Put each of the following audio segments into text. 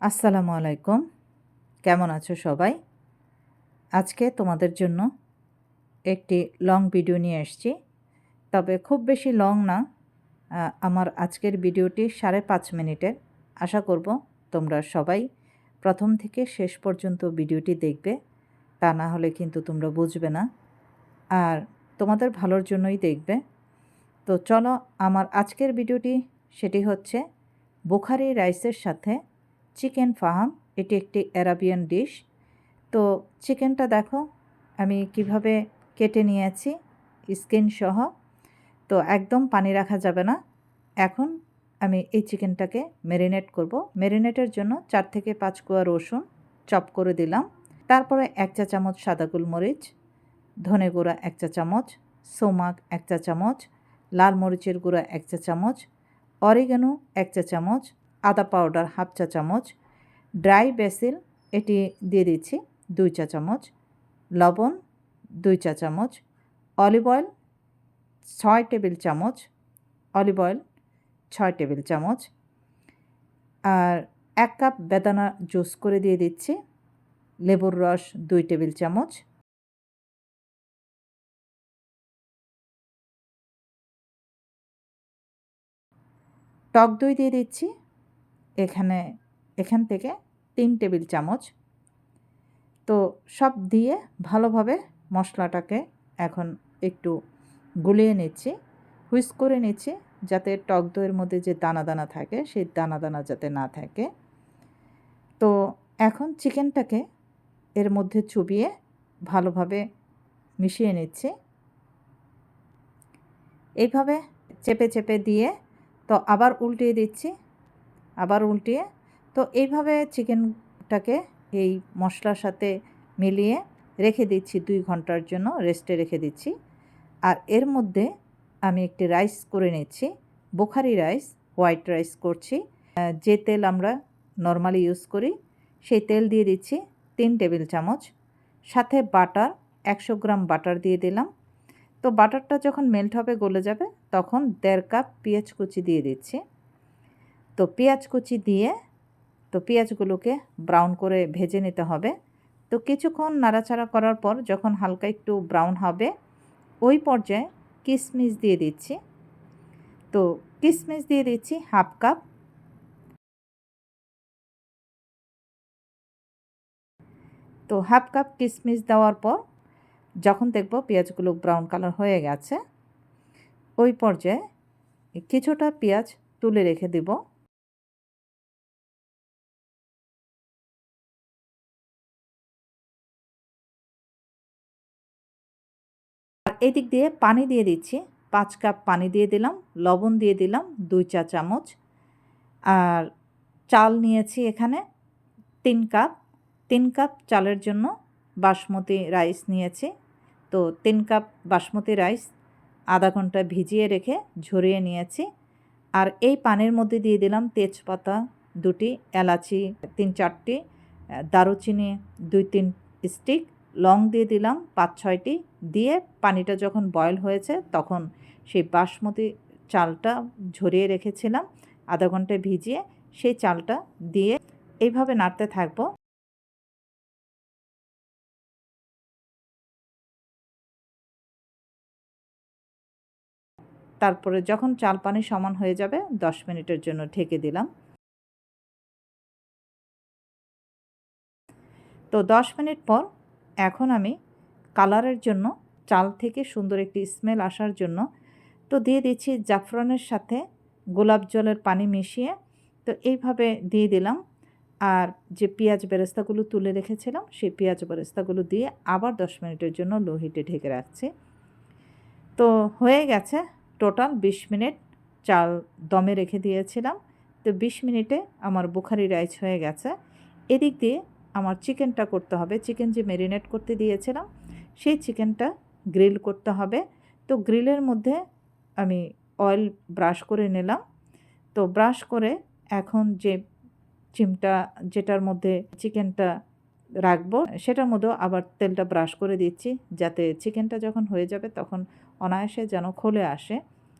আসসালামু আলাইকুম। কেমন আছো সবাই? আজকে তোমাদের জন্য একটি লং ভিডিও নিয়ে এসেছি। তবে খুব বেশি লং না আমার আজকের ভিডিওটি সাড়ে পাঁচ মিনিটের। আশা করব তোমরা সবাই প্রথম থেকে শেষ পর্যন্ত ভিডিওটি দেখবে। তা না হলে কিন্তু তোমরা বুঝবে না। আর তোমাদের ভালোর জন্যই দেখবে। তো চলো, আমার আজকের ভিডিওটি সেটি হচ্ছে বুখারি রাইসের সাথে চিকেন ফাহাম এটি একটি অ্যারাবিয়ান ডিশ। তো চিকেনটা দেখো, আমি কীভাবে কেটে নিয়েছি, স্কিন সহ। তো একদম পানি রাখা যাবে না। এখন আমি এই চিকেনটাকে ম্যারিনেট করব। ম্যারিনেটের জন্য চার থেকে পাঁচ কোয়া রসুন চপ করে দিলাম। তারপরে এক চা চামচ সাদা গোলমরিচ, ধনে গুঁড়া এক চা চামচ, সোমাক এক চা চামচ, লাল মরিচের গুঁড়া এক চা চামচ, অরিগানো এক চা চামচ আদা পাউডার হাফ চা চামচ, ড্রাই বেসিল, এটি দিয়ে দিচ্ছি দুই চা চামচ, লবণ দুই চা চামচ, অলিভ অয়েল ছয় টেবিল চামচ, অলিভ অয়েল ছয় টেবিল চামচ, আর এক কাপ বেদানা জুস করে দিয়ে দিচ্ছি, লেবুর রস দুই টেবিল চামচ। টক দই দিয়ে দিচ্ছি এখানে, এখান থেকে তিন টেবিল চামচ। তো সব দিয়ে ভালোভাবে মশলাটাকে এখন একটু গুলিয়ে নিচ্ছি, হুইস করে নিচ্ছি যাতে টক দইয়ের মধ্যে যে দানা দানা থাকে, সেই দানা দানা যাতে না থাকে। তো এখন চিকেনটাকে এর মধ্যে চুবিয়ে ভালোভাবে মিশিয়ে নিচ্ছি। এইভাবে চেপে চেপে দিয়ে তো আবার উল্টিয়ে দিচ্ছি। আবার উল্টিয়ে। তো এইভাবে চিকেনটাকে এই মশলার সাথে মিলিয়ে রেখে দিচ্ছি দুই ঘণ্টার জন্য রেস্টে রেখে দিচ্ছি। আর এর মধ্যে আমি একটি রাইস করে নিচ্ছি, বোখারি রাইস হোয়াইট রাইস করছি। যে তেল আমরা নর্মালি ইউজ করি, সেই তেল দিয়ে দিচ্ছি তিন টেবিল চামচ। সাথে বাটার, একশো গ্রাম বাটার দিয়ে দিলাম। তো বাটারটা যখন মেল্ট হবে, গলে যাবে, তখন দেড় কাপ পেঁয়াজ কুচি দিয়ে দিচ্ছি। তো পেঁয়াজ কুচি দিয়ে তো পেঁয়াজগুলোকে ব্রাউন করে ভেজে নিতে হবে। তো কিছুক্ষণ নাড়াচাড়া করার পর যখন হালকা একটু ব্রাউন হবে, ওই পর্যায়ে কিশমিশ দিয়ে দিচ্ছি। তো কিশমিশ দিয়ে দিচ্ছি হাফ কাপ। তো হাফ কাপ কিশমিশ দেওয়ার পর যখন দেখব পেঁয়াজগুলো ব্রাউন কালার হয়ে গেছে, ওই পর্যায়ে কিছুটা পেঁয়াজ তুলে রেখে দেব। এদিক দিয়ে পানি দিয়ে দিচ্ছি। পাঁচ কাপ পানি দিয়ে দিলাম, লবণ দিয়ে দিলাম, দুই চা চামচ। আর চাল নিয়েছি এখানে তিন কাপ। তিন কাপ চালের জন্য বাসমতি রাইস নিয়েছি। তো তিন কাপ বাসমতি রাইস আধা ঘণ্টা ভিজিয়ে রেখে ঝরিয়ে নিয়েছি। আর এই পানির মধ্যে দিয়ে দিলাম তেজপাতা দুটি, এলাচি তিন চারটি দারুচিনি দুই তিন স্টিক, লং দিয়ে দিলাম পাঁচ ছয়টি দিয়ে পানিটা যখন বয়ল হয়েছে, তখন সেই বাসমতি চালটা ঝরিয়ে রেখেছিলাম, আধা ঘণ্টা ভিজিয়ে সেই চালটা দিয়ে এইভাবে নাড়তে থাকব। তারপরে যখন চাল পানি সমান হয়ে যাবে, দশ মিনিটের জন্য ঢেকে দিলাম। তো দশ মিনিট পর এখন আমি কালারের জন্য, চাল থেকে সুন্দর একটি স্মেল আসার জন্য। তো দিয়ে দিচ্ছি জাফরানের সাথে গোলাপ জলের পানি মিশিয়ে। তো এইভাবে দিয়ে দিলাম। আর যে পেঁয়াজ বেরেস্তাগুলো তুলে রেখেছিলাম, সেই পেঁয়াজ বেরেস্তাগুলো দিয়ে আবার দশ মিনিটের জন্য লো হিটে ঢেকে রাখছি। তো হয়ে গেছে। টোটাল বিশ মিনিট চাল দমে রেখে দিয়েছিলাম। তো বিশ মিনিটে আমার বুখারি রাইস হয়ে গেছে। এদিক দিয়ে আমার চিকেনটা করতে হবে। চিকেন যে ম্যারিনেট করতে দিয়েছিলাম সেই চিকেনটা গ্রিল করতে হবে। তো গ্রিলের মধ্যে আমি অয়েল ব্রাশ করে নিলাম। তো ব্রাশ করে এখন যে চিমটা, যেটার মধ্যে চিকেনটা রাখব, সেটার মধ্যেও আবার তেলটা ব্রাশ করে দিচ্ছি যাতে চিকেনটা যখন হয়ে যাবে তখন অনায়াসে যেন খোলে আসে,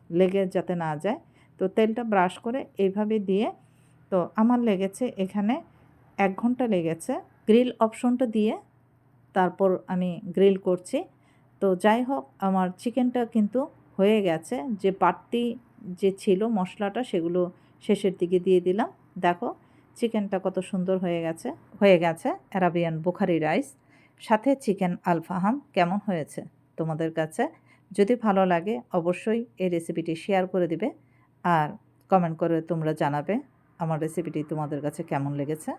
লেগে যাতে না যায়। তো তেলটা ব্রাশ করে এইভাবে দিয়ে, তো আমার লেগেছে এখানে এক ঘণ্টা লেগেছে। গ্রিল অপশনটা দিয়ে তারপর আমি গ্রিল করছি। তো যাই হোক, আমার চিকেনটা কিন্তু হয়ে গেছে। যে বাড়তি যে ছিল মশলাটা, সেগুলো শেষের দিকে দিয়ে দিলাম। দেখো, চিকেনটা কত সুন্দর হয়ে গেছে হয়ে গেছে। অ্যারাবিয়ান বুখারি রাইস, সাথে চিকেন আলফাহাম, কেমন হয়েছে তোমাদের কাছে? যদি ভালো লাগে, অবশ্যই এই রেসিপিটি শেয়ার করে দিবে। আর কমেন্ট করে তোমরা জানাবে, আমার রেসিপিটি তোমাদের কাছে কেমন লেগেছে।